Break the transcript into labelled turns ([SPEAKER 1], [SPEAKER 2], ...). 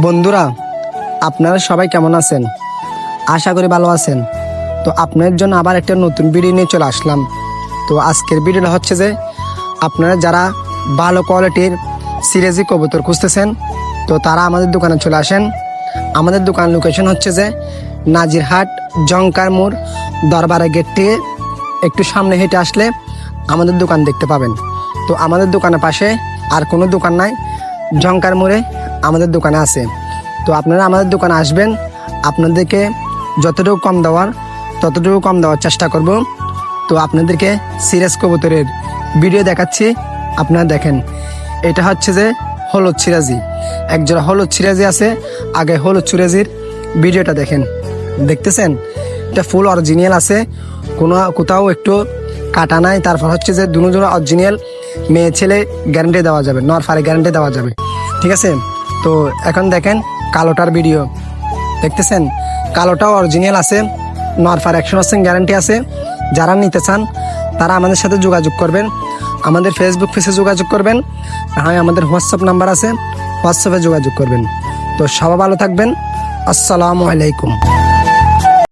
[SPEAKER 1] বন্ধুরা, আপনারা সবাই কেমন আছেন? আশা করি ভালো আছেন। তো আপনাদের জন্য আবার একটা নতুন ভিডিও নিয়ে চলে আসলাম। তো আজকের ভিডিওটা হচ্ছে যে, আপনারা যারা ভালো কোয়ালিটির সিরিজি কবুতর খুঁজতেছেন, তো তারা আমাদের দোকানে চলে আসেন। আমাদের দোকান লোকেশন হচ্ছে যে, নাজিরহাট জঙ্কার মোড় দরবারের গেট থেকে একটু সামনে হেঁটে আসলে আমাদের দোকান দেখতে পাবেন। তো আমাদের দোকানের পাশে আর কোনো দোকান নাই জঙ্কার মোড়ে আমাদের দোকানে আছে। তো আপনারা আমাদের দোকানে আসবেন, আপনাদেরকে যতটুকু কম দেওয়ার, ততটুকু কম দেওয়ার চেষ্টা করব। তো আপনাদেরকে সিরাজ কবুতরের ভিডিও দেখাচ্ছি, আপনারা দেখেন। এটা হচ্ছে যে হলুদ সিরাজি। একজোড়া হলুদ সিরাজি আছে, আগে হলুদ সিরাজির ভিডিওটা দেখেন। দেখতেছেন? এটা ফুল অরিজিনাল আছে, কোনো কোথাও একটু কাটা নাই। তারপর হচ্ছে যে দুনো জোড়া অরিজিনাল মেয়ে ছেলে গ্যারান্টি দেওয়া যাবে, নর ফারে গ্যারান্টি দেওয়া যাবে। ঠিক আছে? তো এখন দেখেন কালোটার ভিডিও দেখতেছেন? কালোটাও অরিজিনাল আছে নরফার একশো পার্সেন্ট গ্যারান্টি আছে। যারা নিতে চান, তারা আমাদের সাথে যোগাযোগ করবেন। আমাদের ফেসবুক পেজে যোগাযোগ করবেন। হ্যাঁ আমাদের হোয়াটসঅ্যাপ নাম্বার আছে হোয়াটসঅ্যাপে যোগাযোগ করবেন। তো সবাই ভালো থাকবেন। আসসালামু আলাইকুম।